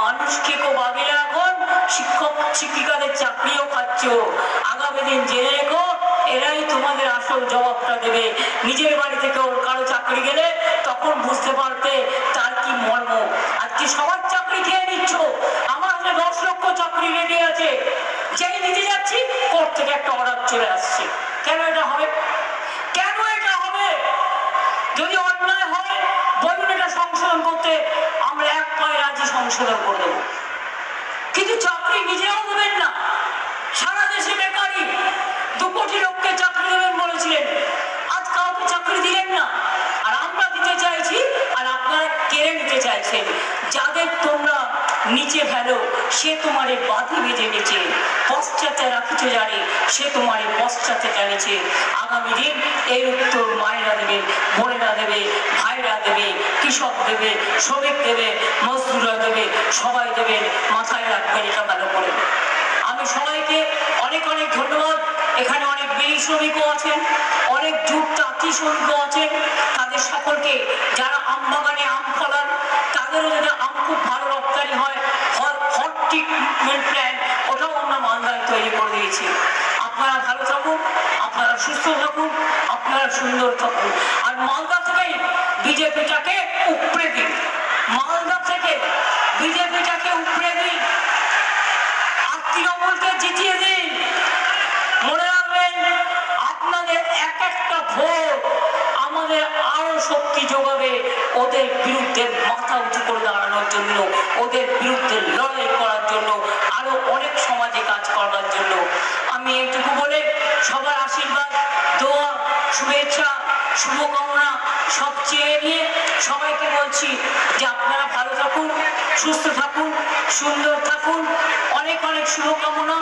মানুষকে কো বাগিয়ে এখন? শিক্ষক, শিক্ষিকাদের চাকরিও খাচ্ছ। আগামী দিন জেনে রেখো, এরাই তোমাদের আসল জবাবটা দেবে। নিজের বাড়ি থেকে ওর কারও চাকরি গেলে তখন বুঝতে পারতে তার কি মর্ম। আজকে সবার চাকরি খেয়ে নিচ্ছ। আমার হাতে দশ লক্ষ চাকরি রেডি আছে। যেই নিতে যাচ্ছি, কোর্ট থেকে একটা অর্ডার চলে আসছে। কেন এটা হবে কেন এটা হবে যদি অন্যায় হয় বলুন এটা সংশোধন করতে আমরা এক পায়ে রাজি সংশোধন করে দেবো কিন্তু চাকরি নিজেরাও দেবেন না। সারা দেশে বেকারি। দু কোটি লোককে চাকরি দেবেন বলেছিলেন। আজ কাউকে চাকরি দিলেন না। আর আমরা দিতে চাইছি আর আপনারা কেড়ে নিতে চাইছেন। যাদের তোমরা নিচে ফেলো, সে তোমারে বাধি বেঁধে নিচে। পশ্চাতে রাখিতে জানে, সে তোমারে পশ্চাতে টানেছে। আগামী দিন এর উত্তর মায়েরা দেবে বোনেরা দেবে কৃষক দেবে শ্রমিক দেবে, মজদুররা দেবে, সবাই দেবেন মাথায় রাখবেন এটা ভালো করে। আমি সবাইকে অনেক অনেক ধন্যবাদ। এখানে অনেক বিড়ি শ্রমিকও আছেন, অনেক জুট তাঁতি শ্রমিকও আছেন। তাদের সকলকে যারা আম বাগানে আম ফলান, তাদেরও যদি আম খুব ভালো রপ্তানি হয় হট ট্রিটমেন্ট প্ল্যান ওটাও আমরা মালদায় তৈরি করে দিয়েছি। আপনারা ভালো থাকুন, আপনারা সুস্থ থাকুন। আপনারা সুন্দর থাকুন আর মালদা থেকেই বিজেপিটাকে উপড়ে দিন। মালদা থেকে বিজেপিটাকে উপড়ে দিন। আর তৃণমূলকে জিতিয়ে দিন। মনে রাখবেন, আপনাদের এক একটা ভোট আমাদের আরও শক্তি যোগাবে। ওদের বিরুদ্ধে মাথা উঁচু করে দাঁড়ানোর জন্য, ওদের বিরুদ্ধে লড়াই করার জন্য, আরও অনেক সমাজে কাজ করবার জন্য। আমি এইটুকু বলে সবার শুভকামনা সব চেয়ে নিয়ে সবাইকে বলছি যে আপনারা ভালো থাকুন, সুস্থ থাকুন, সুন্দর থাকুন। অনেক অনেক শুভকামনা।